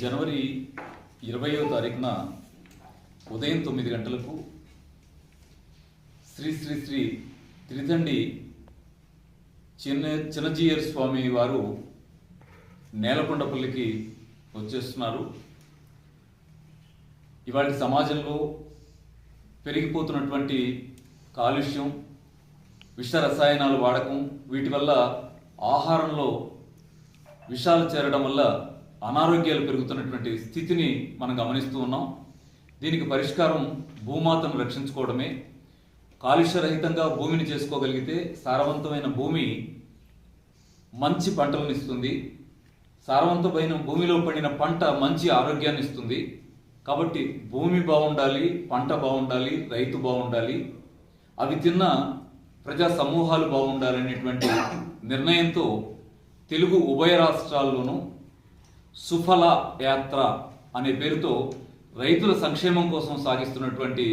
జనవరి ఇరవయో తారీఖున ఉదయం తొమ్మిది గంటలకు శ్రీ శ్రీ శ్రీ త్రిదండి చిన్న చిన్నజీయర్ స్వామి వారు నేలకొండపల్లికి వచ్చేస్తున్నారు. ఇవాళ సమాజంలో పెరిగిపోతున్నటువంటి కాలుష్యం విష రసాయనాలు వాడకం వీటి వల్ల ఆహారంలో విషాలు చేరడం వల్ల అనారోగ్యాలు పెరుగుతున్నటువంటి స్థితిని మనం గమనిస్తూ ఉన్నాం. దీనికి పరిష్కారం భూమాతను రక్షించుకోవడమే. కాలుష్యరహితంగా భూమిని చేసుకోగలిగితే సారవంతమైన భూమి మంచి పంటలను ఇస్తుంది. సారవంతమైన భూమిలో పడిన పంట మంచి ఆరోగ్యాన్ని ఇస్తుంది. కాబట్టి భూమి బాగుండాలి పంట బాగుండాలి రైతు బాగుండాలి. అవి తిన్న ప్రజా సమూహాలు బాగుండాలనేటువంటి నిర్ణయంతో తెలుగు ఉభయ రాష్ట్రాల్లోనూ సుఫల యాత్ర అనే పేరుతో రైతుల సంక్షేమం కోసం సాగిస్తున్నటువంటి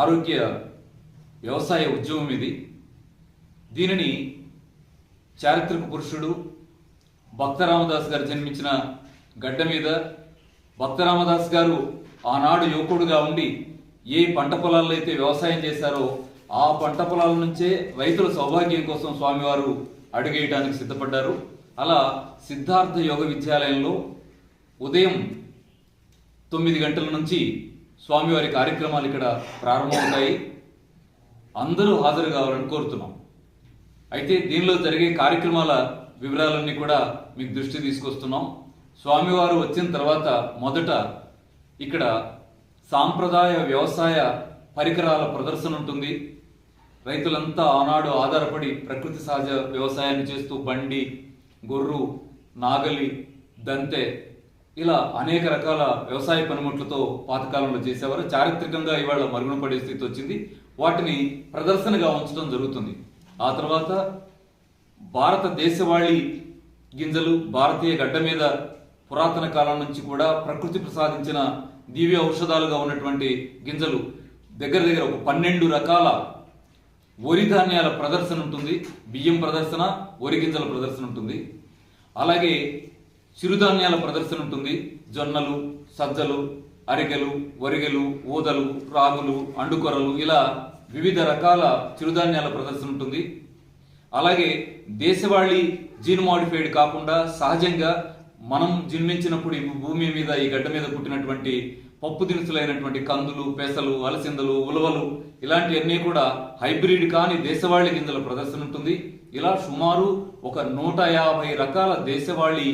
ఆరోగ్య వ్యవసాయ ఉద్యమం ఇది. దీనిని చారిత్రక పురుషుడు భక్తరామదాస్ గారు జన్మించిన గడ్డ మీద భక్తరామదాస్ గారు ఆనాడు యువకుడుగా ఉండి ఏ పంట పొలాల్లో అయితే వ్యవసాయం చేశారో ఆ పంట పొలాల నుంచే రైతుల సౌభాగ్యం కోసం స్వామివారు అడుగేయడానికి సిద్ధపడ్డారు. అలా సిద్ధార్థ యోగ విద్యాలయంలో ఉదయం తొమ్మిది గంటల నుంచి స్వామివారి కార్యక్రమాలు ఇక్కడ ప్రారంభమవుతాయి. అందరూ హాజరు కావాలని కోరుతున్నాం. అయితే దీనిలో జరిగే కార్యక్రమాల వివరాలన్నీ కూడా మీకు దృష్టి తీసుకొస్తున్నాం. స్వామివారు వచ్చిన తర్వాత మొదట ఇక్కడ సాంప్రదాయ వ్యవసాయ పరికరాల ప్రదర్శన ఉంటుంది. రైతులంతా ఆనాడు ఆధారపడి ప్రకృతి సహజ వ్యవసాయాన్ని చేస్తూ బండి గొర్రు నాగలి దంతె ఇలా అనేక రకాల వ్యవసాయ పనిముట్లతో పాతకాలంలో చేసేవారు. చారిత్రకంగా ఇవాళ మరుగున పడే స్థితి వచ్చింది. వాటిని ప్రదర్శనగా ఉంచడం జరుగుతుంది. ఆ తర్వాత భారతదేశవాళీ గింజలు భారతీయ గడ్డ మీద పురాతన కాలం నుంచి కూడా ప్రకృతి ప్రసాదించిన దివ్య ఔషధాలుగా ఉన్నటువంటి గింజలు దగ్గర దగ్గర ఒక పన్నెండు రకాల వరి ధాన్యాల ప్రదర్శన ఉంటుంది బియ్యం ప్రదర్శన వరి గింజల ప్రదర్శన ఉంటుంది. అలాగే చిరుధాన్యాల ప్రదర్శన ఉంటుంది జొన్నలు సజ్జలు అరికెలు వరిగెలు ఊదలు రాగులు అండుకొరలు ఇలా వివిధ రకాల చిరుధాన్యాల ప్రదర్శన ఉంటుంది. అలాగే దేశవాళీ జీన్ మాడిఫైడ్ కాకుండా సహజంగా మనం జన్మించినప్పుడు ఈ భూమి మీద ఈ గడ్డ మీద పుట్టినటువంటి పప్పు దినుసులైనటువంటి కందులు పెసలు అలసిందలు ఉలవలు ఇలాంటివన్నీ కూడా హైబ్రిడ్ కాని దేశవాళీ గింజల ప్రదర్శన ఉంటుంది. ఇలా సుమారు ఒక నూట యాభై రకాల దేశవాళీ